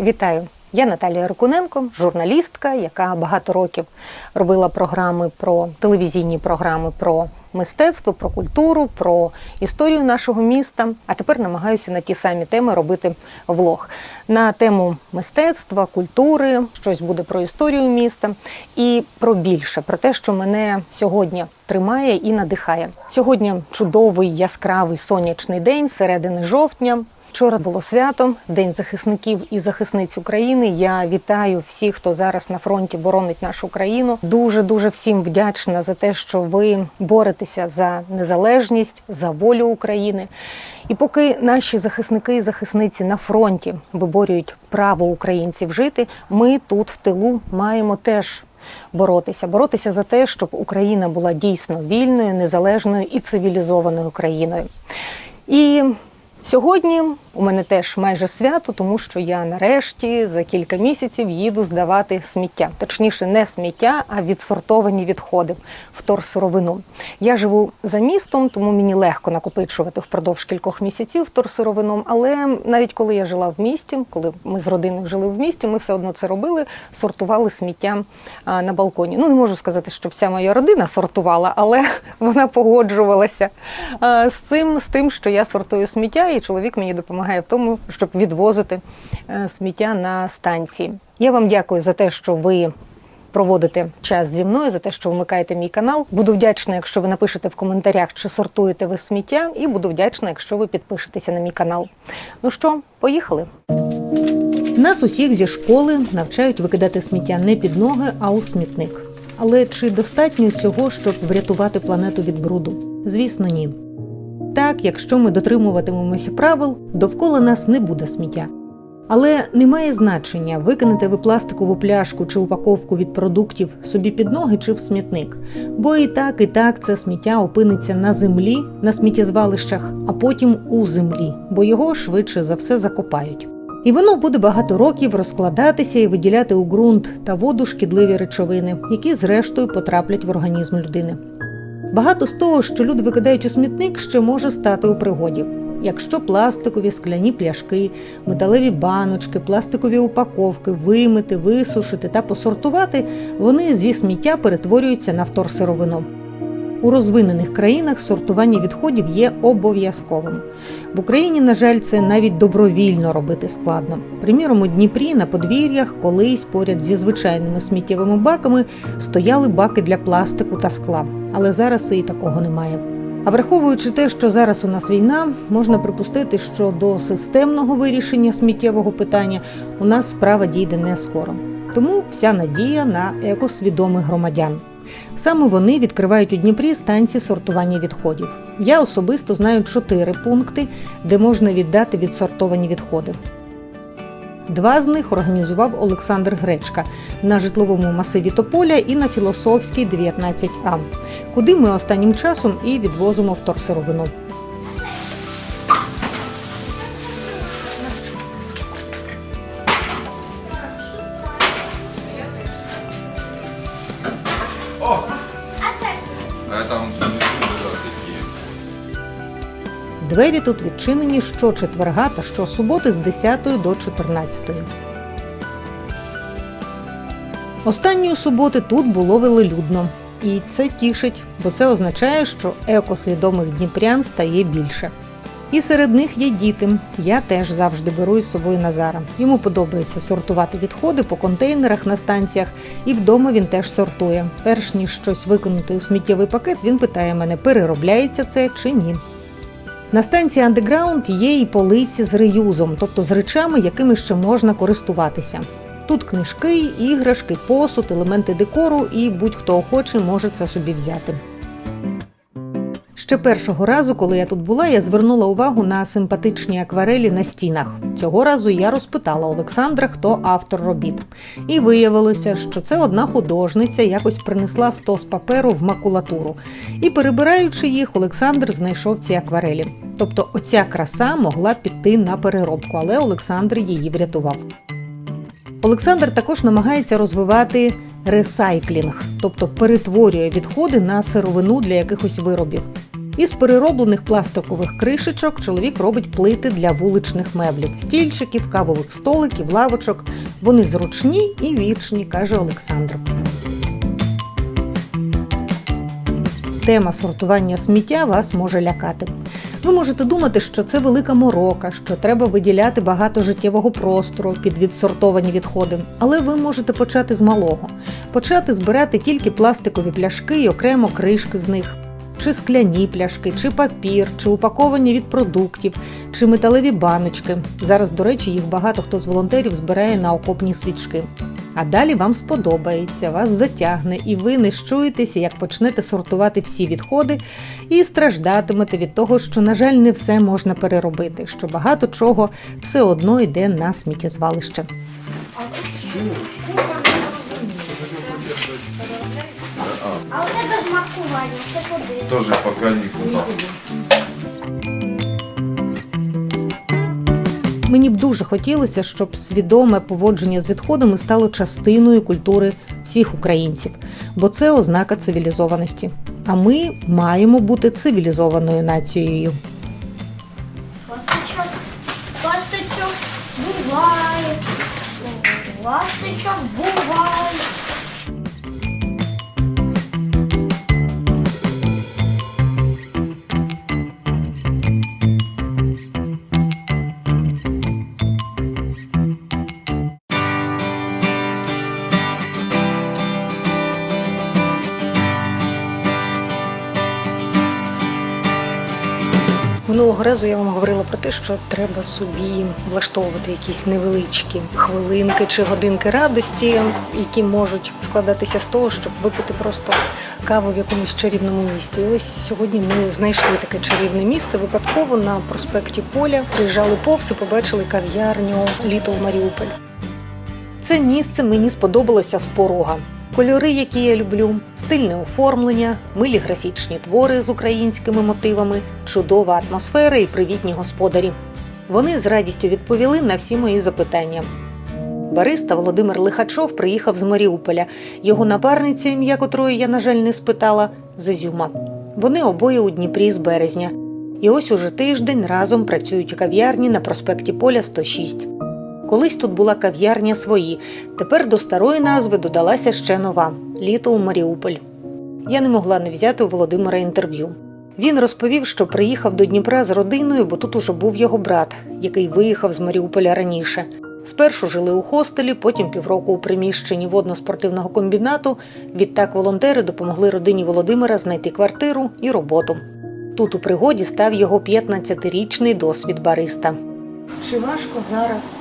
Вітаю! Я Наталія Рокуненко, журналістка, яка багато років робила програми про телевізійні програми про мистецтво, про культуру, про історію нашого міста. А тепер намагаюся на ті самі теми робити влог на тему мистецтва, культури, щось буде про історію міста і про більше, про те, що мене сьогодні тримає і надихає. Сьогодні чудовий яскравий сонячний день, середини жовтня. Вчора було свято, День захисників і захисниць України. Я вітаю всіх, хто зараз на фронті боронить нашу країну. Дуже дуже всім вдячна за те, що ви боретеся за незалежність, за волю України. І поки наші захисники і захисниці на фронті виборюють право українців жити, ми тут в тилу маємо теж. Боротися, боротися за те, щоб Україна була дійсно вільною, незалежною і цивілізованою країною. І Сьогодні у мене теж майже свято, тому що я нарешті за кілька місяців їду здавати сміття. Точніше, не сміття, а відсортовані відходи вторсировину. Я живу за містом, тому мені легко накопичувати впродовж кількох місяців вторсировину. Але навіть коли я жила в місті, коли ми з родиною жили в місті, ми все одно це робили, сортували сміття на балконі. Ну не можу сказати, що вся моя родина сортувала, але вона погоджувалася з цим, з тим, що я сортую сміття і чоловік мені допомагає в тому, щоб відвозити е, сміття на станції. Я вам дякую за те, що ви. Проводите час зі мною за те, що вмикаєте мій канал. Буду вдячна, якщо ви напишете в коментарях, чи сортуєте ви сміття, і буду вдячна, якщо ви підпишетеся на мій канал. Ну що, поїхали? Нас усіх зі школи навчають викидати сміття не під ноги, а у смітник. Але чи достатньо цього, щоб врятувати планету від бруду? Звісно, ні. Так, якщо ми дотримуватимемося правил, довкола нас не буде сміття. Але не має значення, викинете ви пластикову пляшку чи упаковку від продуктів собі під ноги чи в смітник. Бо і так, і так це сміття опиниться на землі, на сміттєзвалищах, а потім у землі, бо його швидше за все закопають. І воно буде багато років розкладатися і виділяти у ґрунт та воду шкідливі речовини, які зрештою потраплять в організм людини. Багато з того, що люди викидають у смітник, ще може стати у пригоді. Якщо пластикові скляні пляшки, металеві баночки, пластикові упаковки вимити, висушити та посортувати, вони зі сміття перетворюються на вторсировину. У розвинених країнах сортування відходів є обов'язковим. В Україні, на жаль, це навіть добровільно робити складно. Приміром, у Дніпрі на подвір'ях колись поряд зі звичайними сміттєвими баками стояли баки для пластику та скла, але зараз і такого немає. А враховуючи те, що зараз у нас війна, можна припустити, що до системного вирішення сміттєвого питання у нас справа дійде не скоро. Тому вся надія на екосвідомих громадян. Саме вони відкривають у Дніпрі станції сортування відходів. Я особисто знаю чотири пункти, де можна віддати відсортовані відходи. Два з них організував Олександр Гречка на житловому масиві Тополя і на Філософській 19А, куди ми останнім часом і відвозимо вторсировину. Двері тут відчинені щочетверга та щосуботи з 10 до 14. Останньої суботи тут було велелюдно. І це тішить, бо це означає, що екосвідомих дніпрян стає більше. І серед них є діти. Я теж завжди беру із собою Назара. Йому подобається сортувати відходи по контейнерах на станціях, і вдома він теж сортує. Перш ніж щось викинути у сміттєвий пакет, він питає мене, переробляється це чи ні. На станції андеграунд є і полиці з реюзом, тобто з речами, якими ще можна користуватися. Тут книжки, іграшки, посуд, елементи декору, і будь-хто охоче може це собі взяти. Ще першого разу, коли я тут була, я звернула увагу на симпатичні акварелі на стінах. Цього разу я розпитала Олександра, хто автор робіт. І виявилося, що це одна художниця якось принесла стос паперу в макулатуру. І перебираючи їх, Олександр знайшов ці акварелі. Тобто, оця краса могла піти на переробку, але Олександр її врятував. Олександр також намагається розвивати ресайклінг, тобто перетворює відходи на сировину для якихось виробів. Із перероблених пластикових кришечок чоловік робить плити для вуличних меблів, стільчиків, кавових столиків, лавочок. Вони зручні і вічні, каже Олександр. Тема сортування сміття вас може лякати. Ви можете думати, що це велика морока, що треба виділяти багато життєвого простору під відсортовані відходи. Але ви можете почати з малого, почати збирати тільки пластикові пляшки і окремо кришки з них. Чи скляні пляшки, чи папір, чи упаковані від продуктів, чи металеві баночки. Зараз, до речі, їх багато хто з волонтерів збирає на окопні свічки. А далі вам сподобається, вас затягне, і ви не щуєтеся, як почнете сортувати всі відходи, і страждатимете від того, що, на жаль, не все можна переробити, що багато чого все одно йде на сміттєзвалище. З це куди? Тоже. Мені б дуже хотілося, щоб свідоме поводження з відходами стало частиною культури всіх українців, бо це ознака цивілізованості. А ми маємо бути цивілізованою нацією. Ласточок, ласточок, буває. Ласточок, буває. Минулого разу я вам говорила про те, що треба собі влаштовувати якісь невеличкі хвилинки чи годинки радості, які можуть складатися з того, щоб випити просто каву в якомусь чарівному місті. І ось сьогодні ми знайшли таке чарівне місце випадково на проспекті Поля. Приїжджали повз і побачили кав'ярню Літл Маріуполь. Це місце мені сподобалося з порога. Кольори, які я люблю, стильне оформлення, милі графічні твори з українськими мотивами, чудова атмосфера і привітні господарі. Вони з радістю відповіли на всі мої запитання. Бариста Володимир Лихачов приїхав з Маріуполя. Його напарниця, ім'я котрої я, на жаль, не спитала, з Ізюма. Вони обоє у Дніпрі з березня. І ось уже тиждень разом працюють у кав'ярні на проспекті Поля 106. Колись тут була кав'ярня свої. Тепер до старої назви додалася ще нова Літл Маріуполь. Я не могла не взяти у Володимира інтерв'ю. Він розповів, що приїхав до Дніпра з родиною, бо тут уже був його брат, який виїхав з Маріуполя раніше. Спершу жили у хостелі, потім півроку у приміщенні водно-спортивного комбінату. Відтак волонтери допомогли родині Володимира знайти квартиру і роботу. Тут у пригоді став його 15-річний досвід бариста. Чи важко зараз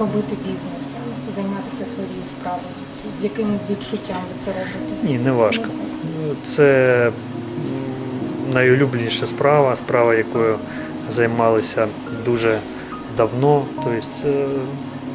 робити бізнес, там, займатися своєю справою? З яким відчуттям ви це робите? Ні, не важко. Це найулюбленіша справа, справа, якою займалися дуже давно. Тобто е,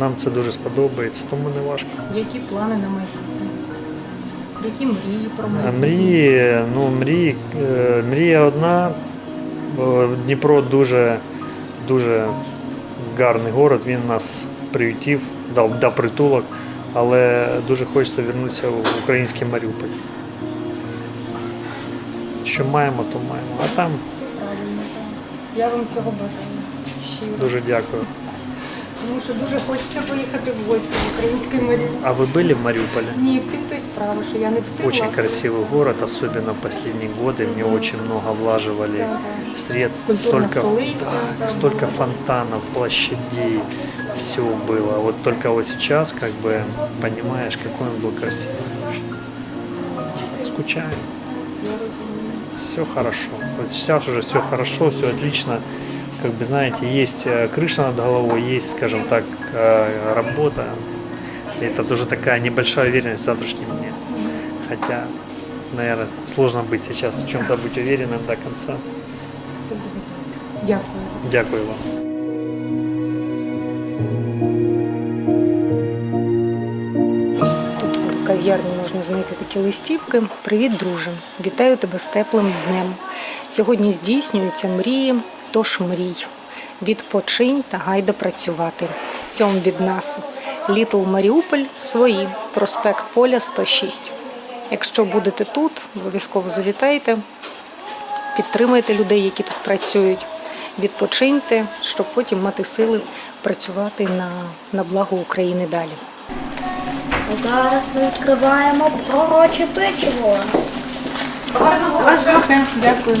нам це дуже сподобається, тому не важко. Які плани на майбутнє? Які мрії про майбутнє? Мрії, ну мрії, е, мрія одна. Е, Дніпро дуже, дуже гарний город. Він нас приютів, дав, дав притулок, але дуже хочеться повернутися в український Маріуполь. Що маємо, то маємо. А там Це правильно, так. Я вам цього бажаю. Щиро. дуже дякую. Тому що дуже хочеться поїхати в гості в український Маріуполь. А вы были в Мариуполе? Ні, втім, то й справа, що я не встигла. Очень красивый город, особенно в последние годы. Мне очень много влаживали Да, да. средств. Культурная Столько, столица, да, да, столько да. фонтанов, площадей, Все было. Вот только вот сейчас, как бы, понимаешь, какой он был красивый. Скучаю. Все хорошо. Вот сейчас уже все хорошо, все отлично. Как бы, знаете, есть э, крыша над головой, есть, скажем так, э, работа. Это тоже такая небольшая уверенность в завтрашнем дне. Хотя, наверное, сложно быть сейчас в чем-то быть уверенным до конца. Дякую. Дякую вам. Кав'ярні можна знайти такі листівки. Привіт, друже! Вітаю тебе з теплим днем. Сьогодні здійснюються мрії, тож мрій. Відпочинь та гайда працювати. Цьому від нас. Літл Маріуполь свої. Проспект Поля 106. Якщо будете тут, обов'язково завітайте. підтримайте людей, які тут працюють, відпочиньте, щоб потім мати сили працювати на, на благо України далі. А зараз ми відкриваємо пророче печиво. Дякую.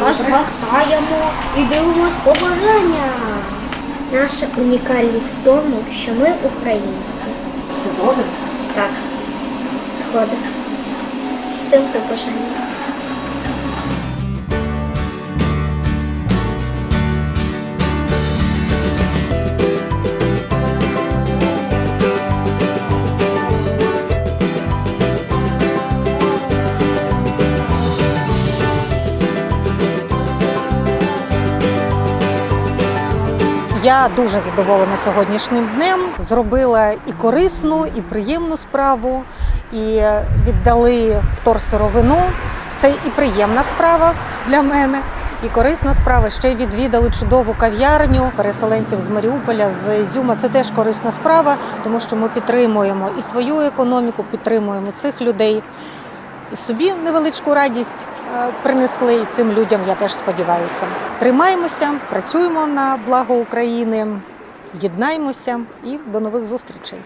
Розгортаємо і дивимося побажання. Наша унікальність в тому, що ми українці. Ти згоден? Так, згоден. З цим побажанням. Я дуже задоволена сьогоднішнім днем. Зробила і корисну, і приємну справу, і віддали вторсировину. Це і приємна справа для мене, і корисна справа. Ще й відвідали чудову кав'ярню переселенців з Маріуполя, з Ізюма. Це теж корисна справа, тому що ми підтримуємо і свою економіку, підтримуємо цих людей. І собі невеличку радість е, принесли цим людям. Я теж сподіваюся. Тримаємося, працюємо на благо України, єднаємося і до нових зустрічей.